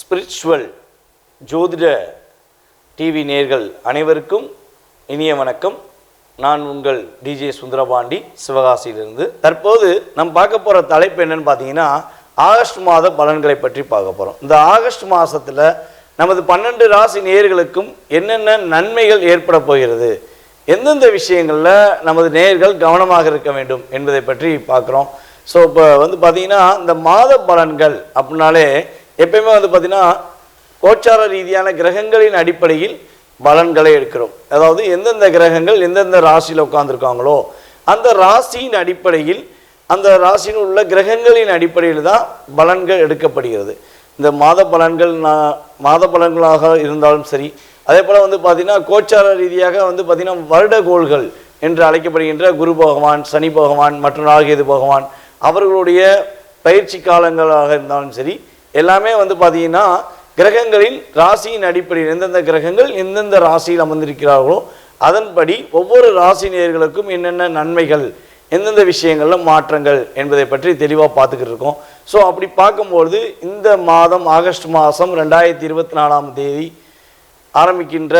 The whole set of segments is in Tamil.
ஸ்பிரிச்சுவல் ஜோதிட டிவி நேர்கள் அனைவருக்கும் இனிய வணக்கம். நான் உங்கள் டிஜே சுந்தரபாண்டி சிவகாசியிலிருந்து. தற்போது நம்ம பார்க்க போகிற தலைப்பு என்னன்னு பார்த்தீங்கன்னா ஆகஸ்ட் மாத பலன்களை பற்றி பார்க்க போகிறோம் இந்த ஆகஸ்ட் மாதத்தில் நமது பன்னெண்டு ராசி நேர்களுக்கும் என்னென்ன நன்மைகள் ஏற்பட போகிறது? எந்தெந்த விஷயங்களில் நமது நேர்கள் கவனமாக இருக்க வேண்டும் என்பதை பற்றி பார்க்குறோம். ஸோ இப்போ வந்து பார்த்திங்கன்னா இந்த மாத பலன்கள் அப்படின்னாலே எப்பயுமே வந்து பார்த்திங்கன்னா கோச்சார ரீதியான கிரகங்களின் அடிப்படையில் பலன்களை எடுக்கிறோம். அதாவது எந்தெந்த கிரகங்கள் எந்தெந்த ராசியில் உட்காந்துருக்காங்களோ அந்த ராசியின் அடிப்படையில் அந்த ராசியில் உள்ள கிரகங்களின் அடிப்படையில் தான் பலன்கள் எடுக்கப்படுகிறது. இந்த மாத பலன்கள் நான் மாத பலன்களாக இருந்தாலும் சரி அதே போல் வந்து பார்த்திங்கன்னா கோச்சார ரீதியாக வந்து பார்த்திங்கன்னா வருடகோள்கள் என்று அழைக்கப்படுகின்ற குரு பகவான் சனி பகவான் மற்றும் நாகேது பகவான் அவர்களுடைய பயிற்சி காலங்களாக இருந்தாலும் சரி எல்லாமே வந்து பார்த்திங்கன்னா கிரகங்களின் ராசியின் அடிப்படையில் எந்தெந்த கிரகங்கள் எந்தெந்த ராசியில் அமர்ந்திருக்கிறார்களோ அதன்படி ஒவ்வொரு ராசி நேயர்களுக்கும் என்னென்ன நன்மைகள் எந்தெந்த விஷயங்களில் மாற்றங்கள் என்பதை பற்றி தெளிவாக பார்த்துக்கிட்டு இருக்கோம். ஸோ அப்படி பார்க்கும்பொழுது இந்த மாதம் ஆகஸ்ட் மாதம் ரெண்டாயிரத்தி இருபத்தி நாலாம் தேதி ஆரம்பிக்கின்ற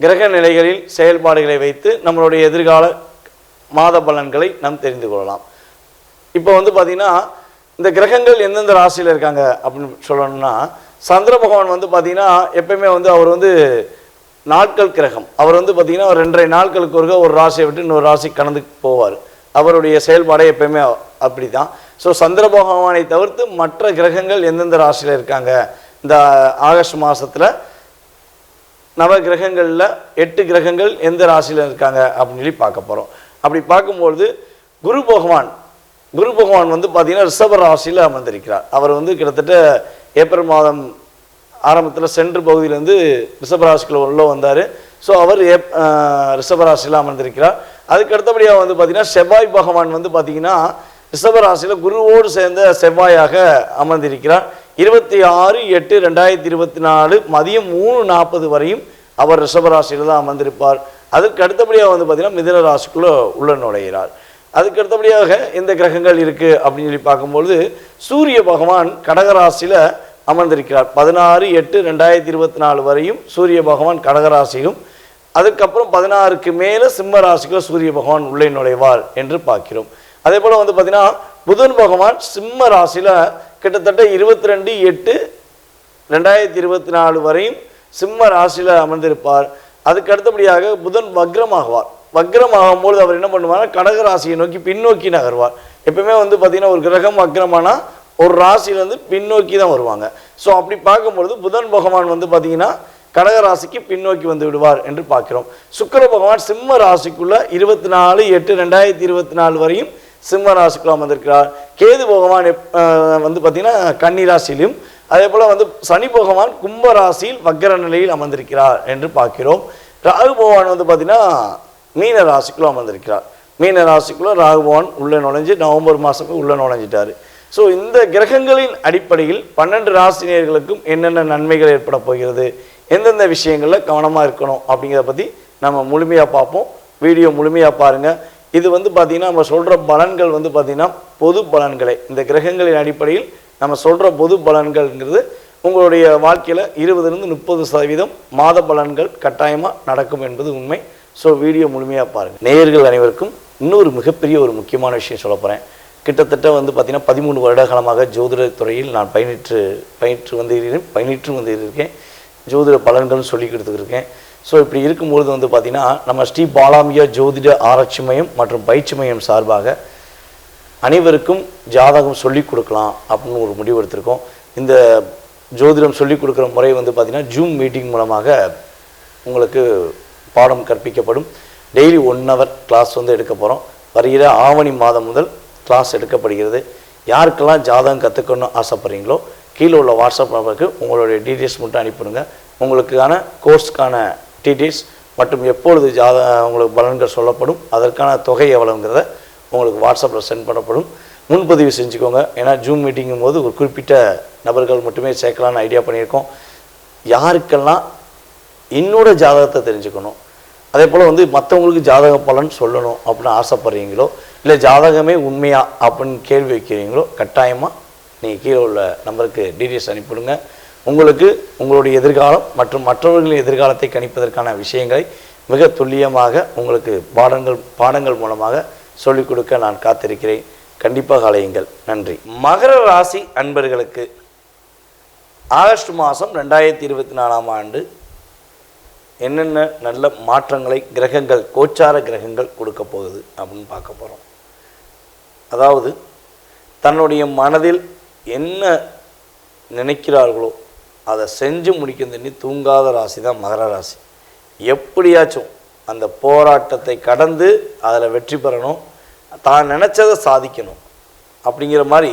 கிரக நிலைகளில் செயல்பாடுகளை வைத்து நம்மளுடைய எதிர்கால மாத பலன்களை நாம் தெரிந்து கொள்ளலாம். இப்போ வந்து பார்த்திங்கன்னா இந்த கிரகங்கள் எந்தெந்த ராசியில் இருக்காங்க அப்படின்னு சொல்லணும்னா சந்திர பகவான் வந்து பார்த்திங்கன்னா எப்பயுமே வந்து அவர் வந்து நாட்கள் கிரகம். அவர் வந்து பார்த்திங்கன்னா ஒரு ரெண்டரை நாட்களுக்கு ஒருக்க ஒரு ராசியை விட்டு இன்னொரு ராசி கடந்து போவார். அவருடைய செயல்பாடே எப்பயுமே அப்படி தான் ஸோ சந்திர பகவானை தவிர்த்து மற்ற கிரகங்கள் எந்தெந்த ராசியில் இருக்காங்க? இந்த ஆகஸ்ட் மாதத்தில் நவ கிரகங்களில் எட்டு கிரகங்கள் எந்த ராசியில் இருக்காங்க அப்படின்னு சொல்லி பார்க்க போகிறோம் அப்படி பார்க்கும்பொழுது குரு பகவான் குரு பகவான் வந்து பார்த்தீங்கன்னா ரிஷப ராசியில் அமர்ந்திருக்கிறார். அவர் வந்து கிட்டத்தட்ட ஏப்ரல் மாதம் ஆரம்பத்தில் சென்று பகுதியிலேருந்து ரிஷபராசிக்குள்ள உள்ள வந்தார். ஸோ அவர் ஏப் ரிஷபராசியில் அமர்ந்திருக்கிறார். அதுக்கு அடுத்தபடியாக வந்து பார்த்தீங்கன்னா செவ்வாய் பகவான் வந்து பார்த்தீங்கன்னா ரிஷபராசியில் குருவோடு சேர்ந்த செவ்வாயாக அமர்ந்திருக்கிறார். இருபத்தி ஆறு எட்டு ரெண்டாயிரத்தி இருபத்தி நாலு மதியம் மூணு நாற்பது வரையும் அவர் ரிஷபராசியில் தான் அமர்ந்திருப்பார். அதுக்கு அடுத்தபடியாக வந்து பார்த்தீங்கன்னா மிதன ராசிக்குள்ளே உள்ள நுழைகிறார் அதுக்கு அடுத்தபடியாக எந்த கிரகங்கள் இருக்குது அப்படின்னு சொல்லி பார்க்கும்பொழுது சூரிய பகவான் கடகராசியில் அமர்ந்திருக்கிறார். பதினாறு எட்டு ரெண்டாயிரத்தி இருபத்தி நாலு வரையும் சூரிய பகவான் கடகராசியும் அதுக்கப்புறம் பதினாறுக்கு மேலே சிம்ம ராசிக்கு சூரிய பகவான் உள்ளே நுழைவார் என்று பார்க்கிறோம். அதே போல் வந்து பார்த்தீங்கன்னா புதன் பகவான் சிம்ம ராசியில் கிட்டத்தட்ட இருபத்தி ரெண்டு எட்டு ரெண்டாயிரத்தி இருபத்தி நாலு வரையும் சிம்ம ராசியில் அமர்ந்திருப்பார். அதுக்கு அடுத்தபடியாக புதன் வக்ரமாகுவார். வக்ரமாகும்போது அவர் என்ன பண்ணுவார் கடக ராசியை நோக்கி பின்னோக்கி நகர்வார். எப்பவுமே வந்து பார்த்தீங்கன்னா ஒரு கிரகம் வக்ரமானா ஒரு ராசியிலேருந்து பின்னோக்கி தான் வருவாங்க. ஸோ அப்படி பார்க்கும்பொழுது புதன் பகவான் வந்து பார்த்தீங்கன்னா கடக ராசிக்கு பின்னோக்கி வந்து விடுவார் என்று பார்க்கிறோம். சுக்கர பகவான் சிம்ம ராசிக்குள்ள இருபத்தி நாலு எட்டு ரெண்டாயிரத்தி இருபத்தி நாலு வரையும் சிம்ம ராசிக்குள்ள அமர்ந்திருக்கிறார் கேது பகவான் எப்- வந்து பார்த்தீங்கன்னா கன்னிராசியிலும் அதே போல் வந்து சனி பகவான் கும்ப ராசியில் வக்கர நிலையில் அமர்ந்திருக்கிறார் என்று பார்க்கிறோம். ராகு பகவான் வந்து பார்த்தீங்கன்னா மீன ராசிக்குள்ள அமர்ந்திருக்கிறார். மீன ராசிக்குள்ள ராகு பகவான் உள்ளே நுழைஞ்சு நவம்பர் மாதத்துக்கு உள்ளே நுழைஞ்சிட்டார். ஸோ இந்த கிரகங்களின் அடிப்படையில் பன்னெண்டு ராசினியர்களுக்கும் என்னென்ன நன்மைகள் ஏற்பட போகிறது எந்தெந்த விஷயங்களில் கவனமாக இருக்கணும் அப்படிங்கிறத பற்றி நம்ம முழுமையாக பார்ப்போம். வீடியோ முழுமையாக பாருங்கள் இது வந்து பார்த்திங்கன்னா நம்ம சொல்கிற பலன்கள் வந்து பார்த்திங்கன்னா பொது பலன்களை. இந்த கிரகங்களின் அடிப்படையில் நம்ம சொல்கிற பொது பலன்கள்ங்கிறது உங்களுடைய வாழ்க்கையில் இருபதுலேருந்து முப்பது சதவீதம் மாத பலன்கள் கட்டாயமாக நடக்கும் என்பது உண்மை. ஸோ வீடியோ முழுமையாக பாருங்கள் நேயர்கள் அனைவருக்கும் இன்னொரு மிகப்பெரிய ஒரு முக்கியமான விஷயம் சொல்ல போகிறேன் கிட்டத்தட்ட வந்து பார்த்திங்கன்னா பதிமூணு வருட காலமாக ஜோதிட துறையில் நான் பயினிற்று பயிற்று வந்து இருக்கிறேன் வந்து இருக்கேன் ஜோதிட பலன்கள்னு சொல்லி கொடுத்துருக்கேன் ஸோ இப்படி இருக்கும்பொழுது வந்து பார்த்திங்கன்னா நம்ம ஸ்ரீ பாலாமியா ஜோதிட ஆராய்ச்சி மையம் மற்றும் பயிற்சி மையம் சார்பாக அனைவருக்கும் ஜாதகம் சொல்லி கொடுக்கலாம் அப்படின்னு ஒரு முடிவு எடுத்திருக்கோம். இந்த ஜோதிடம் சொல்லி கொடுக்குற முறை வந்து பார்த்திங்கன்னா ஜூம் மீட்டிங் மூலமாக உங்களுக்கு பாடம் கற்பிக்கப்படும். டெய்லி ஒன் ஹவர் கிளாஸ் வந்து எடுக்க போகிறோம் வருகிற ஆவணி மாதம் முதல் கிளாஸ் எடுக்கப்படுகிறது. யாருக்கெல்லாம் ஜாதகம் கற்றுக்கணும்னு ஆசைப்பட்றீங்களோ கீழே உள்ள வாட்ஸ்அப் நம்பருக்கு உங்களுடைய டீட்டெயில்ஸ் மட்டும் அனுப்பிடுங்க உங்களுக்கான கோர்ஸ்க்கான டிடிஸ் மற்றும் எப்பொழுது ஜாத உங்களுக்கு பலன்கள் சொல்லப்படும் அதற்கான தொகை எவ்வளவுங்கிறத உங்களுக்கு வாட்ஸ்அப்பில் சென்ட் பண்ணப்படும். முன்பதிவு செஞ்சுக்கோங்க. ஏன்னா ஜூம் மீட்டிங்கும் போது ஒரு குறிப்பிட்ட நபர்கள் மட்டுமே சேர்க்கலான்னு ஐடியா பண்ணியிருக்கோம். யாருக்கெல்லாம் என்னோட ஜாதகத்தை தெரிஞ்சுக்கணும். அதே போல் வந்து மற்றவங்களுக்கு ஜாதக பலன் சொல்லணும் அப்படின்னு ஆசைப்படுறீங்களோ இல்லை ஜாதகமே உண்மையா அப்படின்னு கேள்வி வைக்கிறீங்களோ கட்டாயமாக நீங்கள் கீழே உள்ள நம்பருக்கு டீட்டெயில்ஸ் அனுப்பிவிடுங்க. உங்களுக்கு உங்களுடைய எதிர்காலம் மற்றும் மற்றவர்களின் எதிர்காலத்தை கணிப்பதற்கான விஷயங்களை மிக துல்லியமாக உங்களுக்கு பாடங்கள் பாடங்கள் மூலமாக சொல்லிக் கொடுக்க நான் காத்திருக்கிறேன். கண்டிப்பாக அலையுங்கள் நன்றி. மகர ராசி அன்பர்களுக்கு ஆகஸ்ட் மாதம் ரெண்டாயிரத்தி இருபத்தி நாலாம் ஆண்டு என்னென்ன நல்ல மாற்றங்களை கிரகங்கள் கோச்சார கிரகங்கள் கொடுக்க போகுது அப்படின்னு பார்க்க போகிறோம் அதாவது தன்னுடைய மனதில் என்ன நினைக்கிறார்களோ அதை செஞ்சு முடிக்கிறதுன்னு தூங்காத ராசி தான் மகர ராசி. எப்படியாச்சும் அந்த போராட்டத்தை கடந்து அதில் வெற்றி பெறணும் தான் நினச்சதை சாதிக்கணும் அப்படிங்கிற மாதிரி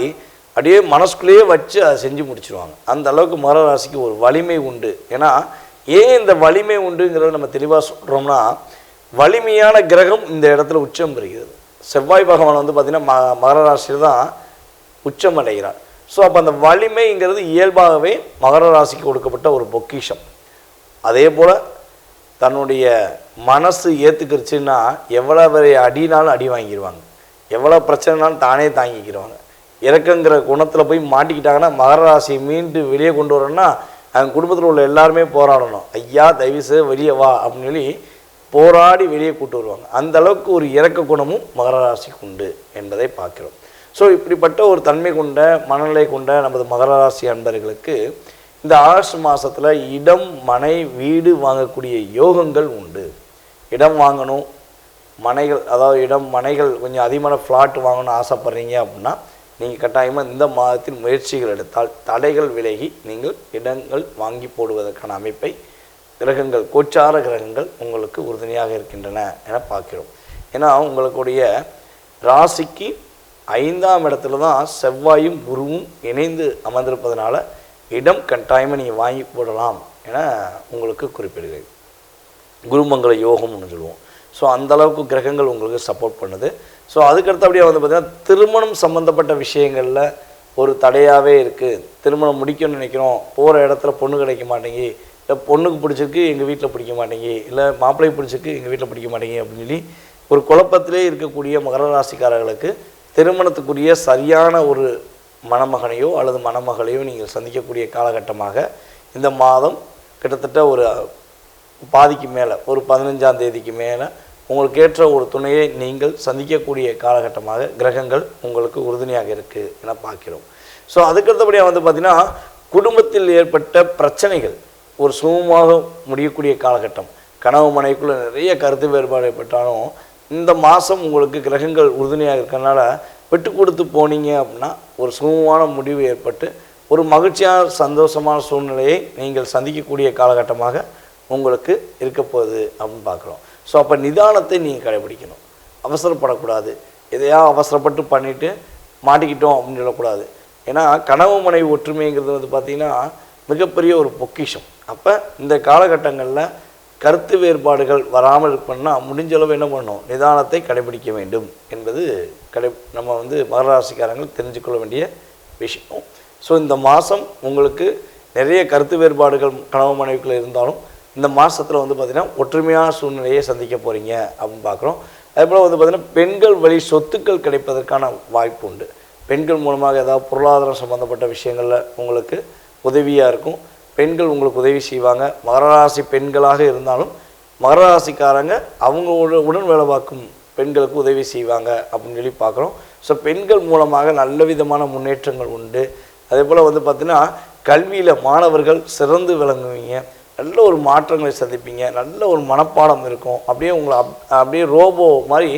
அப்படியே மனசுக்குள்ளேயே வச்சு அதை செஞ்சு முடிச்சுருவாங்க. அந்த அளவுக்கு மகர ராசிக்கு ஒரு வலிமை உண்டு. ஏன்னா ஏன் இந்த வலிமை உண்டுங்கிறத நம்ம தெளிவாக சொல்கிறோம்னா வலிமையான கிரகம் இந்த இடத்துல உச்சம் பெறுகிறது. செவ்வாய் பகவான் வந்து பார்த்திங்கன்னா ம மகர ராசியில் தான் உச்சம் அடைகிறார். ஸோ அப்போ அந்த வலிமைங்கிறது இயல்பாகவே மகர ராசிக்கு கொடுக்கப்பட்ட ஒரு பொக்கிஷம். அதே போல் தன்னுடைய மனசு ஏற்றுக்கிருச்சுன்னா எவ்வளோ பெரிய அடினாலும் அடி வாங்கிடுவாங்க எவ்வளோ பிரச்சனைனாலும் தானே தாங்கிக்கிறவாங்க இறக்கங்கிற குணத்தில் போய் மாட்டிக்கிட்டாங்கன்னா மகர ராசியை மீண்டு வெளியே கொண்டு வரணும்னா அவங்க குடும்பத்தில் உள்ள எல்லாருமே போராடணும். ஐயா தயவு வெளியே வா அப்படின்னு சொல்லி போராடி வெளியே கூட்டு வருவாங்க. அந்த அளவுக்கு ஒரு இறக்க குணமும் மகர ராசிக்கு உண்டு என்பதை பார்க்கிறோம். ஸோ இப்படிப்பட்ட ஒரு தன்மை கொண்ட மனநிலை கொண்ட நமது மகர ராசி அன்பர்களுக்கு இந்த ஆகஸ்ட் மாதத்தில் இடம் மனை வீடு வாங்கக்கூடிய யோகங்கள் உண்டு. இடம் வாங்கணும். மனைகள் அதாவது இடம் மனைகள் கொஞ்சம் அதிகமான ஃப்ளாட் வாங்கணும்னு ஆசைப்பட்றீங்க அப்படின்னா நீங்கள் கட்டாயமாக இந்த மாதத்தில் முயற்சிகள் எடுத்தால் தடைகள் விலகி நீங்கள் இடங்கள் வாங்கி போடுவதற்கான அமைப்பை கிரகங்கள் கோச்சார கிரகங்கள் உங்களுக்கு உறுதுணையாக இருக்கின்றன என பார்க்கிறோம். ஏன்னா உங்களுடைய ராசிக்கு ஐந்தாம் இடத்துல தான் செவ்வாயும் குருவும் இணைந்து அமர்ந்திருப்பதனால இடம் கட்டாயமாக நீங்கள் வாங்கி போடலாம் என உங்களுக்கு குறிப்பிடுகிறது குருமங்கள யோகம்னு சொல்லுவோம். ஸோ அந்த அளவுக்கு கிரகங்கள் உங்களுக்கு சப்போர்ட் பண்ணுது. ஸோ அதுக்கடுத்தபடியாக வந்து பார்த்திங்கன்னா திருமணம் சம்மந்தப்பட்ட விஷயங்களில் ஒரு தடையாகவே இருக்குது திருமணம் முடிக்கணும்னு நினைக்கிறோம். போகிற இடத்துல பொண்ணு கிடைக்க மாட்டேங்கி இல்லை பொண்ணுக்கு பிடிச்சிருக்கு எங்கள் வீட்டில் பிடிக்க மாட்டேங்கி இல்லை மாப்பிள்ளைக்கு பிடிச்சிருக்கு எங்கள் வீட்டில் பிடிக்க மாட்டேங்கி அப்படின்னு சொல்லி ஒரு குழப்பத்திலே இருக்கக்கூடிய மகர ராசிக்காரர்களுக்கு திருமணத்துக்குரிய சரியான ஒரு மணமகனையோ அல்லது மணமகளையோ நீங்கள் சந்திக்கக்கூடிய காலகட்டமாக இந்த மாதம் கிட்டத்தட்ட ஒரு பாதிக்கு மேலே ஒரு பதினஞ்சாம் தேதிக்கு மேலே உங்களுக்கு ஏற்ற ஒரு துணையை நீங்கள் சந்திக்கக்கூடிய காலகட்டமாக கிரகங்கள் உங்களுக்கு உறுதுணையாக இருக்குது என பார்க்கிறோம். ஸோ அதுக்கடுத்தபடியாக வந்து பார்த்திங்கன்னா குடும்பத்தில் ஏற்பட்ட பிரச்சனைகள் ஒரு சுமமாக முடியக்கூடிய காலகட்டம். கனவு மனைக்குள்ளே நிறைய கருத்து வேறுபாடு ஏற்பட்டாலும் இந்த மாதம் உங்களுக்கு கிரகங்கள் உறுதுணையாக இருக்கிறனால விட்டு கொடுத்து போனீங்க அப்படின்னா ஒரு சுமூகமான முடிவு ஏற்பட்டு ஒரு மகிழ்ச்சியான சந்தோஷமான சூழ்நிலையை நீங்கள் சந்திக்கக்கூடிய காலகட்டமாக உங்களுக்கு இருக்க போகுது அப்படின்னு பார்க்குறோம். ஸோ அப்போ நிதானத்தை நீங்கள் கடைபிடிக்கணும். அவசரப்படக்கூடாது. எதையா அவசரப்பட்டு பண்ணிவிட்டு மாட்டிக்கிட்டோம் அப்படின்னு சொல்லக்கூடாது. ஏன்னா கனவு மனைவி ஒற்றுமைங்கிறது வந்து பார்த்திங்கன்னா மிகப்பெரிய ஒரு பொக்கிஷம். அப்போ இந்த காலகட்டங்களில் கருத்து வேறுபாடுகள் வராமல் இருக்கணும்னா முடிஞ்ச அளவு என்ன பண்ணணும்? நிதானத்தை கடைபிடிக்க வேண்டும் என்பது கடை நம்ம வந்து மகராசிக்காரங்கள் தெரிஞ்சுக்கொள்ள வேண்டிய விஷயம். ஸோ இந்த மாதம் உங்களுக்கு நிறைய கருத்து வேறுபாடுகள் கனவு மனைவிக்குள்ள இருந்தாலும் இந்த மாதத்தில் வந்து பார்த்திங்கன்னா ஒற்றுமையான சூழ்நிலையை சந்திக்க போகிறீங்க அப்படின்னு பார்க்குறோம் அதே போல் வந்து பார்த்திங்கன்னா பெண்கள் வழி சொத்துக்கள் கிடைப்பதற்கான வாய்ப்பு உண்டு. பெண்கள் மூலமாக ஏதாவது பொருளாதாரம் சம்மந்தப்பட்ட விஷயங்களில் உங்களுக்கு உதவியாக இருக்கும். பெண்கள் உங்களுக்கு உதவி செய்வாங்க. மகராசி பெண்களாக இருந்தாலும் மகராசிக்காரங்க அவங்க உடன் வேலை பார்க்கும் பெண்களுக்கு உதவி செய்வாங்க அப்படின்னு சொல்லி பார்க்குறோம். ஸோ பெண்கள் மூலமாக நல்ல விதமான முன்னேற்றங்கள் உண்டு. அதே போல் வந்து பார்த்திங்கன்னா கல்வியில் மாணவர்கள் சிறந்து விளங்குவீங்க. நல்ல ஒரு மாற்றங்களை சந்திப்பீங்க. நல்ல ஒரு மனப்பாடம் இருக்கும். அப்படியே உங்களை அப் அப்படியே ரோபோ மாதிரி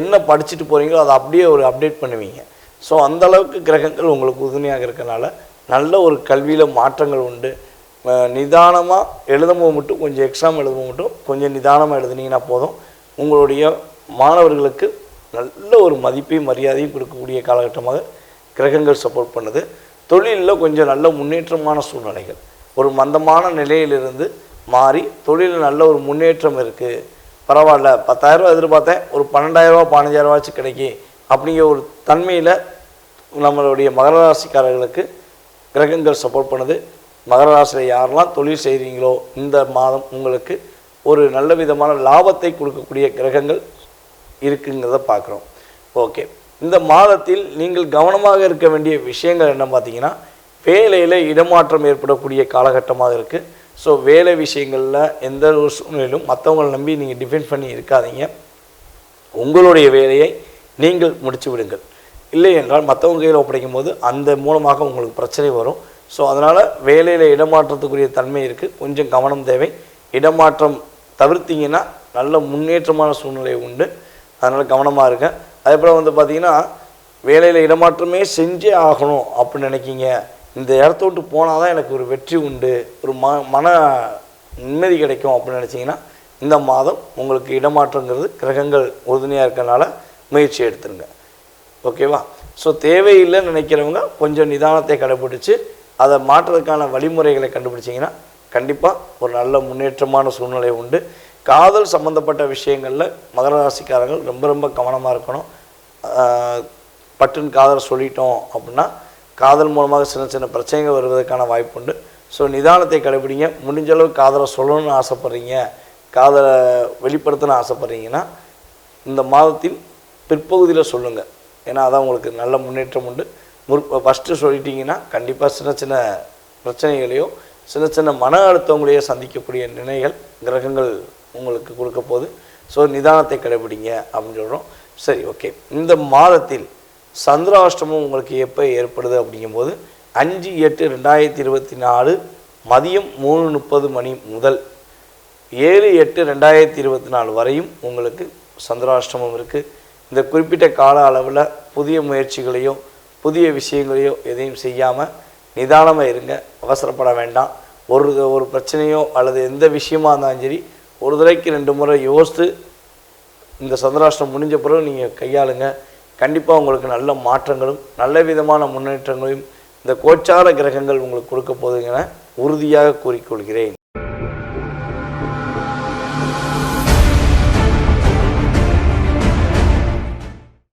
என்ன படிச்சுட்டு போகிறீங்களோ அதை அப்படியே ஒரு அப்டேட் பண்ணுவீங்க. ஸோ அந்த அளவுக்கு கிரகங்கள் உங்களுக்கு உறுதுணையாக இருக்கிறனால நல்ல ஒரு கல்வியில் மாற்றங்கள் உண்டு. நிதானமாக எழுதும்போது மட்டும் கொஞ்சம் எக்ஸாம் எழுதும்போது மட்டும் கொஞ்சம் நிதானமாக எழுதுனீங்கன்னா போதும். உங்களுடைய மாணவர்களுக்கு நல்ல ஒரு மதிப்பையும் மரியாதையும் கொடுக்கக்கூடிய காலகட்டமாக கிரகங்கள் சப்போர்ட் பண்ணுது. தொழிலில் கொஞ்சம் நல்ல முன்னேற்றமான சூழ்நிலைகள். ஒரு மந்தமான நிலையிலிருந்து மாறி தொழிலில் நல்ல ஒரு முன்னேற்றம் இருக்குது பரவாயில்ல பத்தாயிரரூவா எதிர்பார்த்தேன் ஒரு பன்னெண்டாயிரரூவா பதினஞ்சாயிரரூவாச்சும் கிடைக்கி. அப்படிங்கிற ஒரு தன்மையில் நம்மளுடைய மகர ராசிக்காரர்களுக்கு கிரகங்கள் சப்போர்ட் பண்ணுது. மகர ராசியில் யாரெல்லாம் தொழில் செய்கிறீங்களோ இந்த மாதம் உங்களுக்கு ஒரு நல்ல விதமான லாபத்தை கொடுக்கக்கூடிய கிரகங்கள் இருக்குங்கிறத பார்க்குறோம். ஓகே. இந்த மாதத்தில் நீங்கள் கவனமாக இருக்க வேண்டிய விஷயங்கள் என்ன பார்த்தீங்கன்னா வேலையில் இடமாற்றம் ஏற்படக்கூடிய காலகட்டமாக இருக்குது ஸோ வேலை விஷயங்களில் எந்த ஒரு சூழ்நிலையிலும் மற்றவங்களை நம்பி நீங்கள் டிஃபெண்ட் பண்ணி இருக்காதீங்க. உங்களுடைய வேலையை நீங்கள் முடித்து விடுங்கள். இல்லை என்றால் மற்றவங்க கையில் ஒப்படைக்கும் போது அந்த மூலமாக உங்களுக்கு பிரச்சனை வரும். ஸோ அதனால் வேலையில் இடமாற்றத்துக்குரிய தன்மை இருக்குது கொஞ்சம் கவனம் தேவை. இடமாற்றம் தவிர்த்தீங்கன்னா நல்ல முன்னேற்றமான சூழ்நிலை உண்டு. அதனால் கவனமாக இருங்க. அதேபோல் வந்து பார்த்திங்கன்னா வேலையில் இடமாற்றமே செஞ்சே ஆகணும் அப்படின்னு நினைக்கிங்க. இந்த இடத்த விட்டு போனால் தான் எனக்கு ஒரு வெற்றி உண்டு. ஒரு ம மன நிம்மதி கிடைக்கும் அப்படின்னு நினச்சிங்கன்னா இந்த மாதம் உங்களுக்கு இடமாற்றங்கிறது கிரகங்கள் உறுதுணையாக இருக்கனால முயற்சி எடுத்துருங்க. ஓகேவா? ஸோ தேவையில்லைன்னு நினைக்கிறவங்க கொஞ்சம் நிதானத்தை கடைபிடிச்சு அதை மாற்றுறதுக்கான வழிமுறைகளை கண்டுபிடிச்சிங்கன்னா கண்டிப்பாக ஒரு நல்ல முன்னேற்றமான சூழ்நிலை உண்டு. காதல் சம்மந்தப்பட்ட விஷயங்களில் மகர ராசிக்காரர்கள் ரொம்ப ரொம்ப கவனமாக இருக்கணும். பட்டுன் பட்டுன்னு காதல் சொல்லிட்டோம் அப்படின்னா காதல் மூலமாக சின்ன சின்ன பிரச்சனைகள் வருவதற்கான வாய்ப்பு உண்டு. ஸோ நிதானத்தை கடைபிடிங்க. முடிஞ்ச அளவு காதலை சொல்லணும்னு ஆசைப்பட்றீங்க. காதலை வெளிப்படுத்தணும்னு ஆசைப்பட்றீங்கன்னா இந்த மாதத்தின் பிற்பகுதியில் சொல்லுங்கள் ஏன்னா அதான் உங்களுக்கு நல்ல முன்னேற்றம் உண்டு. முற் ஃபஸ்ட்டு சொல்லிட்டீங்கன்னா கண்டிப்பாக சின்ன சின்ன பிரச்சனைகளையோ சின்ன சின்ன மன அழுத்தங்களையோ சந்திக்கக்கூடிய நிலைகள் கிரகங்கள் உங்களுக்கு கொடுக்க போது ஸோ நிதானத்தை கடைபிடிங்க அப்படின்னு சொல்கிறோம் சரி ஓகே இந்த மாதத்தில் சந்திராஷ்டமம் உங்களுக்கு எப்போ ஏற்படுது அப்படிங்கும்போது அஞ்சு எட்டு ரெண்டாயிரத்தி இருபத்தி நாலு மதியம் மூணு முப்பது மணி முதல் ஏழு எட்டு ரெண்டாயிரத்தி இருபத்தி நாலு வரையும் உங்களுக்கு சந்திராஷ்டமம் இருக்குது இந்த குறிப்பிட்ட கால அளவில் புதிய முயற்சிகளையோ புதிய விஷயங்களையோ எதையும் செய்யாமல் நிதானமாக இருங்க அவசரப்பட வேண்டாம். ஒரு ஒரு பிரச்சனையோ அல்லது எந்த விஷயமா இருந்தாலும் சரி ஒரு தடவைக்கு ரெண்டு முறை யோசித்து இந்த சந்திராஷ்டிரம் முடிஞ்ச பிறகு நீங்கள் கையாளுங்க. கண்டிப்பாக உங்களுக்கு நல்ல மாற்றங்களும் நல்ல விதமான முன்னேற்றங்களையும் இந்த கோச்சார கிரகங்கள் உங்களுக்கு கொடுக்க போகுதுங்கன்னு உறுதியாக கூறிக்கொள்கிறேன்.